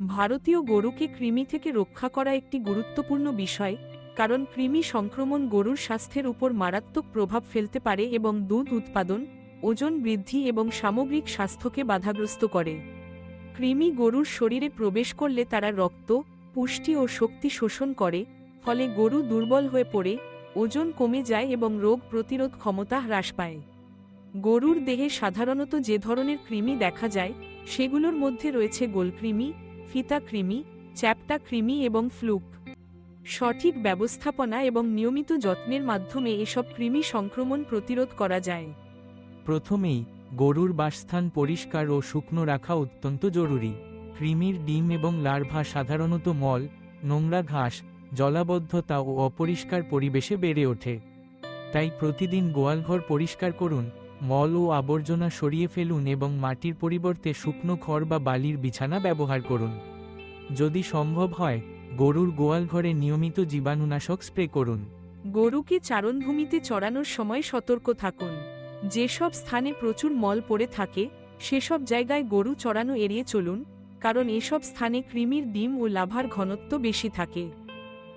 ভারতীয় গরুকে কৃমি থেকে রক্ষা করা একটি গুরুত্বপূর্ণ বিষয়, কারণ কৃমি সংক্রমণ গরুর স্বাস্থ্যের উপর মারাত্মক প্রভাব ফেলতে পারে এবং দুধ উৎপাদন, ওজন বৃদ্ধি এবং সামগ্রিক স্বাস্থ্যকে বাধাগ্রস্ত করে। কৃমি গরুর শরীরে প্রবেশ করলে তারা রক্ত, পুষ্টি ও শক্তি শোষণ করে, ফলে গরু দুর্বল হয়ে পড়ে, ওজন কমে যায় এবং রোগ প্রতিরোধ ক্ষমতা হ্রাস পায়। গরুর দেহে সাধারণত যে ধরনের কৃমি দেখা যায়, সেগুলোর মধ্যে রয়েছে গোলকৃমি ফিতা কৃমি, চ্যাপ্টা কৃমি এবং ফ্লুক। সঠিক ব্যবস্থাপনা এবং নিয়মিত যত্নের মাধ্যমে এসব কৃমি সংক্রমণ প্রতিরোধ করা যায়। প্রথমেই, গরুর বাসস্থান পরিষ্কার ও শুকনো রাখা অত্যন্ত জরুরি। কৃমির ডিম এবং লার্ভা সাধারণত মল, নোংরা ঘাস, জলাবদ্ধতা ও অপরিষ্কার পরিবেশে বেড়ে ওঠে। তাই প্রতিদিন গোয়ালঘর পরিষ্কার করুন মল ও আবর্জনা সরিয়ে ফেলুন এবং মাটির পরিবর্তে শুকনো খড় বা বালির বিছানা ব্যবহার করুন। যদি সম্ভব হয়, গরুর গোয়াল ঘরে নিয়মিত জীবাণুনাশক স্প্রে করুন। গরুকে চারণভূমিতে চড়ানোর সময় সতর্ক থাকুন। যেসব স্থানে প্রচুর মল পড়ে থাকে, সেসব জায়গায় গরু চড়ানো এড়িয়ে চলুন, কারণ এসব স্থানে কৃমির ডিম ও লাভার ঘনত্ব বেশি থাকে।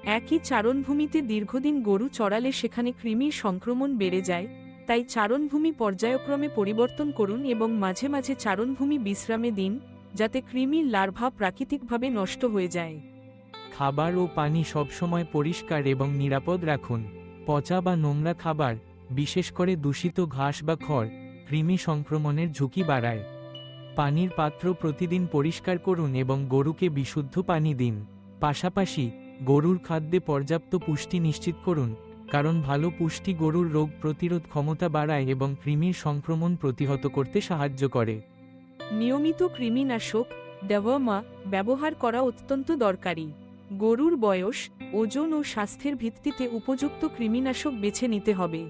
একই চারণভূমিতে দীর্ঘদিন গরু চড়ালে সেখানে কৃমির সংক্রমণ বেড়ে যায় তাই চারণভূমি পর্যায়ক্রমে পরিবর্তন করুন এবং মাঝে মাঝে চারণভূমি বিশ্রামে দিন, যাতে কৃমির লার্ভা প্রাকৃতিকভাবে নষ্ট হয়ে যায়। খাবার ও পানি সবসময় পরিষ্কার এবং নিরাপদ রাখুন। পচা বা নোংরা খাবার, বিশেষ করে দূষিত ঘাস বা খড়, কৃমি সংক্রমণের ঝুঁকি বাড়ায়। পানির পাত্র প্রতিদিন পরিষ্কার করুন এবং গরুকে বিশুদ্ধ পানি দিন। পাশাপাশি গরুর খাদ্যে পর্যাপ্ত পুষ্টি নিশ্চিত করুন। কারণ ভালো পুষ্টি গরুর রোগ প্রতিরোধ ক্ষমতা বাড়ায় এবং কৃমির সংক্রমণ প্রতিহত করতে সাহায্য করে। নিয়মিত কৃমিনাশক ডেভমা ব্যবহার করা অত্যন্ত দরকারি। গরুর বয়স, ওজন ও স্বাস্থ্যের ভিত্তিতে উপযুক্ত কৃমিনাশক বেছে নিতে হবে।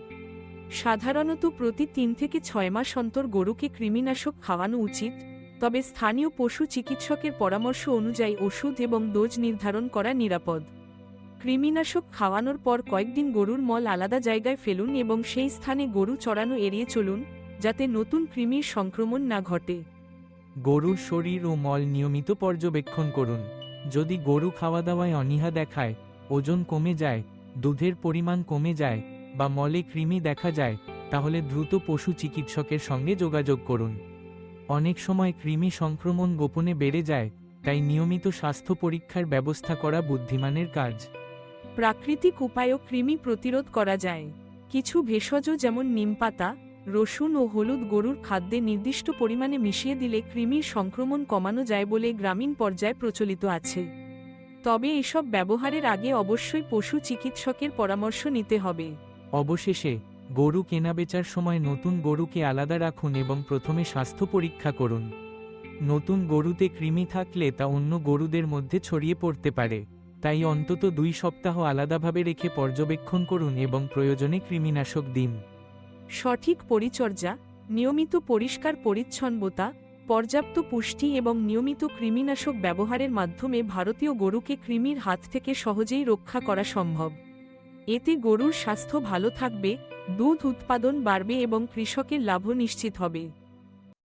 সাধারণত প্রতি তিন থেকে ছয় মাস অন্তর গরুকে কৃমিনাশক খাওয়ানো উচিত, তবে স্থানীয় পশু চিকিৎসকের পরামর্শ অনুযায়ী ওষুধ এবং ডোজ নির্ধারণ করা নিরাপদ। কৃমিনাশক খাওয়ানোর পর কয়েকদিন গরুর মল আলাদা জায়গায় ফেলুন এবং সেই স্থানে গরু চড়ানো এড়িয়ে চলুন, যাতে নতুন কৃমির সংক্রমণ না ঘটে। গরুর শরীর ও মল নিয়মিত পর্যবেক্ষণ করুন। যদি গরু খাওয়া দাওয়ায় অনীহা দেখায়, ওজন কমে যায়, দুধের পরিমাণ কমে যায় বা মলে কৃমি দেখা যায়, তাহলে দ্রুত পশু চিকিৎসকের সঙ্গে যোগাযোগ করুন। অনেক সময় কৃমি সংক্রমণ গোপনে বেড়ে যায়, তাই নিয়মিত স্বাস্থ্য পরীক্ষার ব্যবস্থা করা বুদ্ধিমানের কাজ। প্রাকৃতিক উপায়ও কৃমি প্রতিরোধ করা যায়। কিছু ভেষজ যেমন নিমপাতা, রসুন ও হলুদ গরুর খাদ্যে নির্দিষ্ট পরিমাণে মিশিয়ে দিলে কৃমির সংক্রমণ কমানো যায় বলে গ্রামীণ পর্যায়ে প্রচলিত আছে। তবে এসব ব্যবহারের আগে অবশ্যই পশু চিকিৎসকের পরামর্শ নিতে হবে। অবশেষে, গরু কেনাবেচার সময় নতুন গরুকে আলাদা রাখুন এবং প্রথমে স্বাস্থ্য পরীক্ষা করুন। নতুন গরুতে কৃমি থাকলে তা অন্য গরুদের মধ্যে ছড়িয়ে পড়তে পারে। তাই অন্তত দুই সপ্তাহ আলাদাভাবে রেখে পর্যবেক্ষণ করুন এবং প্রয়োজনে কৃমিনাশক দিন। সঠিক পরিচর্যা, নিয়মিত পরিষ্কার পরিচ্ছন্নতা, পর্যাপ্ত পুষ্টি এবং নিয়মিত কৃমিনাশক ব্যবহারের মাধ্যমে ভারতীয় গরুকে কৃমির হাত থেকে সহজেই রক্ষা করা সম্ভব। এতে গরুর স্বাস্থ্য ভালো থাকবে, দুধ উৎপাদন বাড়বে এবং কৃষকের লাভও নিশ্চিত হবে।